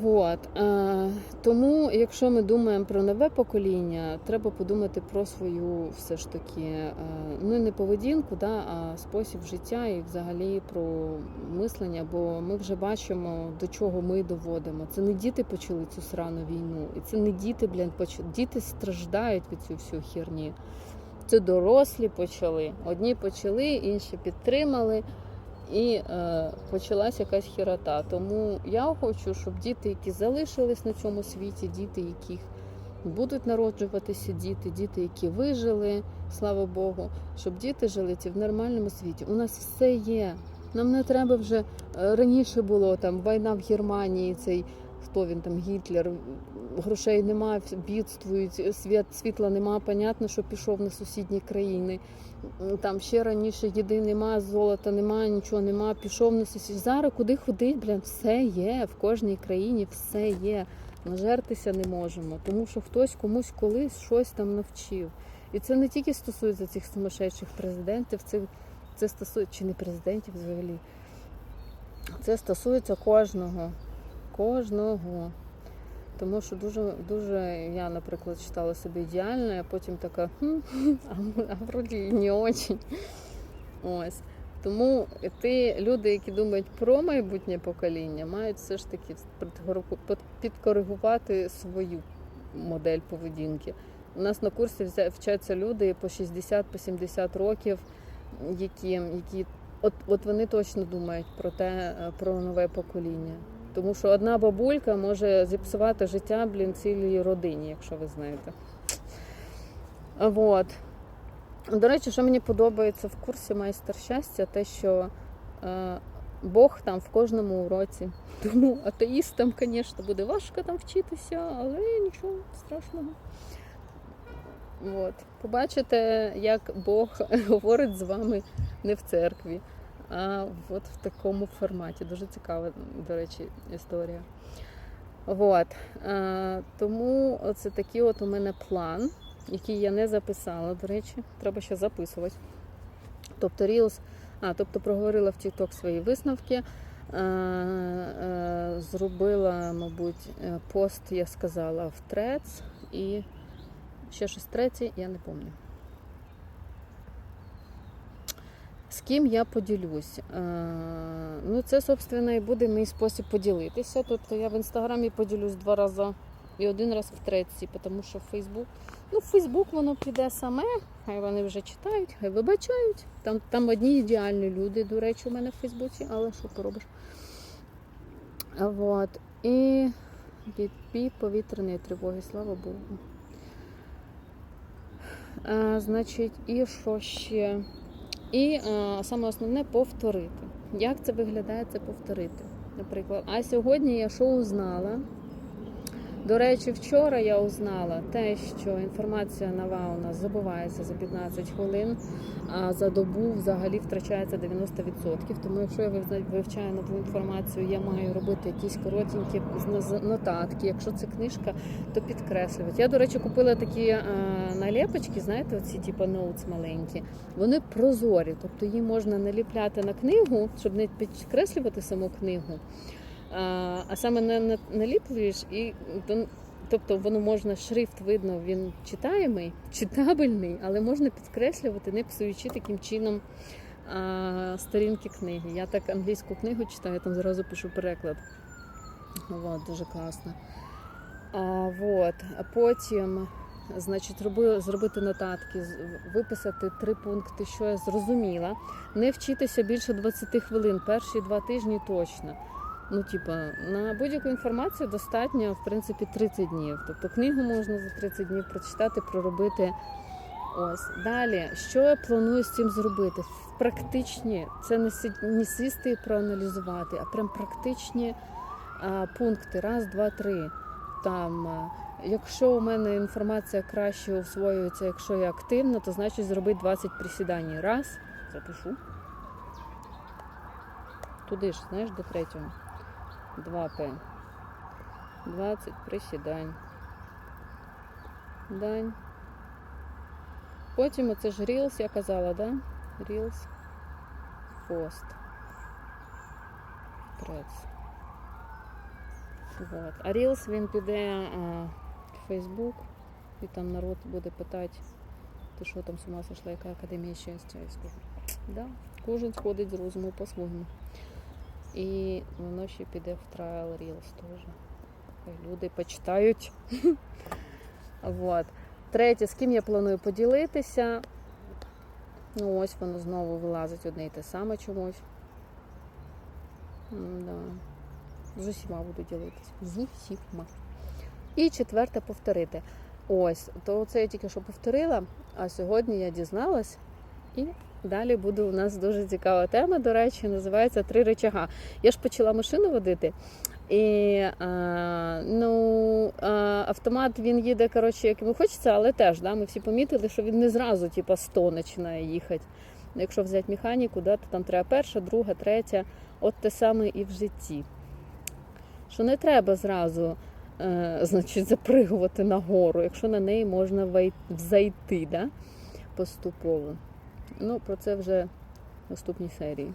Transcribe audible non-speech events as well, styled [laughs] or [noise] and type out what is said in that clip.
Вот. Е, тому, якщо ми думаємо про нове покоління, треба подумати про свою все ж таки е, ну не поведінку, да, а спосіб життя і взагалі про мислення, бо ми вже бачимо, до чого ми доводимо. Це не діти почали цю срану війну, і це не діти, блін, почали. Діти страждають від цю всю херні. Це дорослі почали. Одні почали, інші підтримали. І е, почалась якась хірота. Тому я хочу, щоб діти, які залишились на цьому світі, діти, яких будуть народжуватися, діти, діти, які вижили, слава Богу, щоб діти жили в нормальному світі. У нас все є. Нам не треба вже е, раніше було там війна в Германії, цей хто він там Гітлер, грошей нема, бідствують, світ, світла нема. Понятно, що пішов на сусідні країни. Там ще раніше їди нема, золота нема, нічого нема. Пішов на сусід. Зараз куди ходить, блін, все є. В кожній країні все є. Нажертися не можемо, тому що хтось комусь колись щось там навчив. І це не тільки стосується цих сумасшедших президентів, це, це стосується чи не президентів взагалі. Це стосується кожного. Кожного. Тому що дуже, дуже я, наприклад, читала собі ідеально, а потім така, хм, а, вроді не очень. Ось. Тому ті люди, які думають про майбутнє покоління, мають все ж таки підкоригу- підкоригувати свою модель поведінки. У нас на курсі вчаться люди по 60-70 років, які, які от, от вони точно думають про те, е, про нове покоління. Тому що одна бабулька може зіпсувати життя, блін, цілій родині, якщо ви знаєте. Вот. До речі, що мені подобається в курсі майстер щастя, те, що е, Бог там в кожному уроці. Тому атеїстам, звісно, буде важко там вчитися, але нічого страшного. От. Побачите, як Бог говорить з вами не в церкві, а от в такому форматі. Дуже цікава, до речі, історія. От. Е, тому це такий от у мене план, який я не записала, до речі, треба ще записувати. Тобто Reels, а, тобто проговорила в TikTok свої висновки. Зробила, мабуть, е, пост, я сказала, в Threads і ще щось третє, я не пам'ятаю. З ким я поділюсь? Е, ну, це, собственно, і буде мій спосіб поділитися. Тобто я в інстаграмі поділюсь два рази і один раз в треці, тому що Фейсбук. Ну, в Фейсбук воно піде саме, хай вони вже читають, хай вибачають. Там, там одні ідеальні люди, до речі, у мене в Фейсбуці, але що поробиш? Вот. І від повітряної тривоги, слава Богу. А, значить, і що ще? І а, саме основне повторити. Як це виглядає це повторити? Наприклад, а сьогодні я що узнала? До речі, вчора я узнала те, що інформація нова у нас забувається за 15 хвилин, а за добу взагалі втрачається 90%. Тому якщо я вивчаю нову інформацію, я маю робити якісь коротенькі нотатки. Якщо це книжка, то підкреслювати. Я, до речі, купила такі е, наліпочки, знаєте, оці типу ноутс маленькі. Вони прозорі, тобто її можна наліпляти на книгу, щоб не підкреслювати саму книгу. А, саме на, наліплюєш і то- тобто воно можна, шрифт видно, він читаємий, читабельний, але можна підкреслювати, не псуючи таким чином а, сторінки книги. Я так англійську книгу читаю, там зразу пишу переклад. От, дуже класно. А, вот. а потім, значить, роби, зробити нотатки, виписати три пункти, що я зрозуміла. Не вчитися більше 20 хвилин, перші два тижні точно. Ну, типа, на будь-яку інформацію достатньо, в принципі, 30 днів. Тобто книгу можна за 30 днів прочитати, проробити. Ось. Далі, що я планую з цим зробити? Практичні, це не, сид- не сісти і проаналізувати, а прям практичні а, пункти. Раз, два, три. Там, а, якщо у мене інформація краще усвоюється, якщо я активна, то значить зробити 20 присідань. Раз, запишу. Туди ж, знаєш, до третього. 2П. 20 присідань. Дань. Потім оце ж Reels, я казала, да? Reels. Пост. Трец. Вот. А Reels він піде а, в Facebook, і там народ буде питати, ти що там з ума сошла, яка академія щастя? Я скажу, да, кожен сходить з розуму по-своєму. І воно ще піде в Trial Reels теж. Люди почитають. [laughs] вот. Третє, з ким я планую поділитися. Ну, ось воно знову вилазить одне і те саме чомусь. Да. З усіма буду ділитися. З усіма. І четверте повторити. Ось, то це я тільки що повторила, а сьогодні я дізналась. І далі буде у нас дуже цікава тема, до речі, називається Три речага. Я ж почала машину водити. І а, ну, а, автомат він їде, коротше, як йому хочеться, але теж да, ми всі помітили, що він не зразу типу, 100 починає їхати. Якщо взяти механіку, да, то там треба перша, друга, третя, от те саме і в житті. Що не треба зразу е, значить, запригувати на гору, якщо на неї можна взайти да, поступово. Ну, про це вже в наступній серії.